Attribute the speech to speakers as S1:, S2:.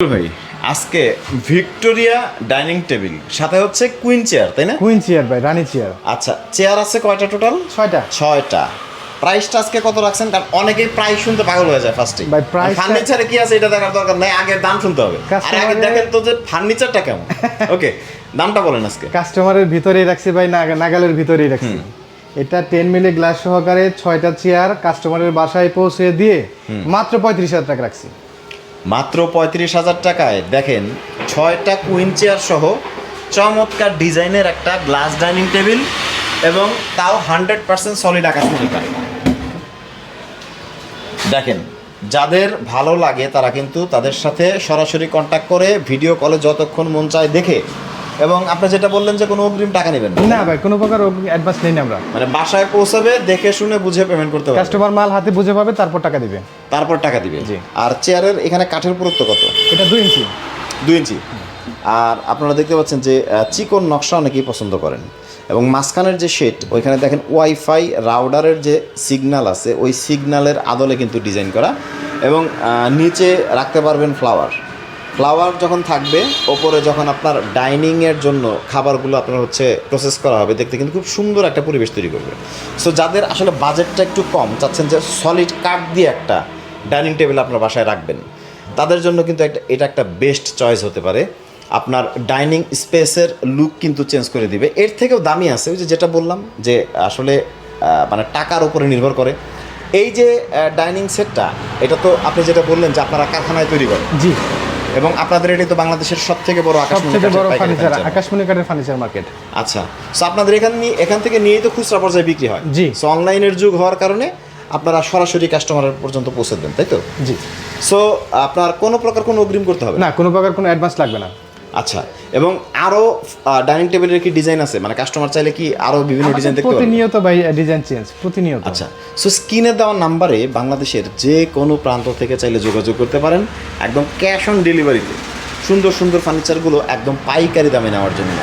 S1: ভাই আজকে Victoria dining table সাথে হচ্ছে কুইন চেয়ার তাই না?
S2: কুইন চেয়ার ভাই রানী চেয়ার
S1: আচ্ছা চেয়ার আছে কয়টা টোটাল
S2: ছয়টা।
S1: ছয়টা। প্রাইসটা আজকে কত রাখছেন? কারণ অনেকেই প্রাইস শুনতে পাগল হয়ে যায় ফার্স্টে
S2: ভাই, টা-
S1: ফার্নিচারে কি আছে এটা দেখার দরকার নাই আগে দাম শুনতে হবে। আর আগে দেখেন তো যে ফার্নিচারটা কেমন। ওকে দামটা বলেন আজকে।
S2: কাস্টমারের ভিতরেই রাখছি ভাই নাগালের ভিতরেই রাখছি। এটা টেন মিলি গ্লাস সহকারে ছয়টা চেয়ার কাস্টমারের বাসায় পৌঁছে দিয়ে মাত্র পঁয়ত্রিশ হাজার টাকা রাখছি।
S1: মাত্র পঁয়ত্রিশ হাজার টাকায় দেখেন ছয়টা কুইন চেয়ার সহ চমৎকার ডিজাইনের একটা গ্লাস ডাইনিং টেবিল এবং তাও হান্ড্রেড পার্সেন্ট সলিড আকাশমণি কাঠ দেখেন যাদের ভালো লাগে তারা কিন্তু তাদের সাথে সরাসরি কন্ট্যাক্ট করে ভিডিও কলে যতক্ষণ মন চায় দেখে। এবং আপনি যেটা বললেন যে কোনো অগ্রিম টাকা নেবেন। না।
S2: না ভাই কোনো প্রকার অ্যাডভান্স নেই না আমরা।
S1: মানে বাসায় পৌঁছাবে দেখে শুনে বুঝে পেমেন্ট করতে হবে
S2: কাস্টমার মাল হাতে বুঝে পাবে তারপর টাকা দিবে।
S1: তারপর টাকা দিবে।
S2: জি।
S1: আর চেয়ারের এখানে কাঠের পুরুত্ব কত?
S2: এটা দুই ইঞ্চি।
S1: দুই ইঞ্চি। আর আপনারা দেখতে পাচ্ছেন যে চিকন নকশা অনেকেই পছন্দ করেন। এবং মাঝখানের যে শেড ওইখানে দেখেন ওয়াইফাই রাউডারের যে সিগনাল আছে ওই সিগনালের আদলে কিন্তু ডিজাইন করা। এবং নিচে রাখতে পারবেন ফ্লাওয়ার। ফ্লাওয়ার যখন থাকবে ওপরে যখন আপনার ডাইনিংয়ের জন্য খাবারগুলো আপনার হচ্ছে প্রসেস করা হবে দেখতে কিন্তু খুব সুন্দর একটা পরিবেশ তৈরি করবে। সো যাদের আসলে বাজেটটা একটু কম চাচ্ছেন যে সলিড কাঠ দিয়ে একটা ডাইনিং টেবিল আপনার বাসায় রাখবেন। তাদের জন্য কিন্তু একটা এটা একটা বেস্ট চয়েস হতে পারে। আপনার ডাইনিং স্পেসের লুক কিন্তু চেঞ্জ করে দিবে। এর থেকেও দামি আছে ওই যে যেটা বললাম যে আসলে মানে টাকার উপরে নির্ভর করে। এই যে ডাইনিং সেটটা এটা তো আপনি যেটা বললেন যে আপনারা কারখানায় তৈরি করেন।
S2: জি।
S1: এবং আপনাদের এটাই তো বাংলাদেশের সব থেকে বড় আকাশ
S2: বড় ফার্নিচার আকাশমণি কাঠের ফার্নিচার মার্কেট
S1: আচ্ছা। সো আপনাদের এখান এখান থেকে নিয়েই তো খুচরা পর্যায়ে বিক্রি হয়।
S2: জি।
S1: সো অনলাইনের যুগ হওয়ার কারণে আপনারা সরাসরি কাস্টমারের পর্যন্ত পৌঁছে দেন তাই তো?
S2: জি।
S1: সো আপনার কোনো প্রকার কোনো অগ্রিম করতে হবে না?
S2: কোনো প্রকার কোনো অ্যাডভান্স লাগবে না।
S1: আচ্ছা এবং আরও ডাইনিং টেবিলের কি ডিজাইন আছে? মানে কাস্টমার চাইলে কি আরও বিভিন্ন ডিজাইন দেখতে পারবে
S2: প্রতিনিয়ত ভাই ডিজাইন চেঞ্জ প্রতিনিয়ত।
S1: আচ্ছা সো স্ক্রিনে দেওয়া নাম্বারে বাংলাদেশের যে কোনো প্রান্ত থেকে চাইলে যোগাযোগ করতে পারেন একদম ক্যাশ অন ডেলিভারিতে সুন্দর সুন্দর ফার্নিচারগুলো একদম পাইকারি দামে নেওয়ার জন্য।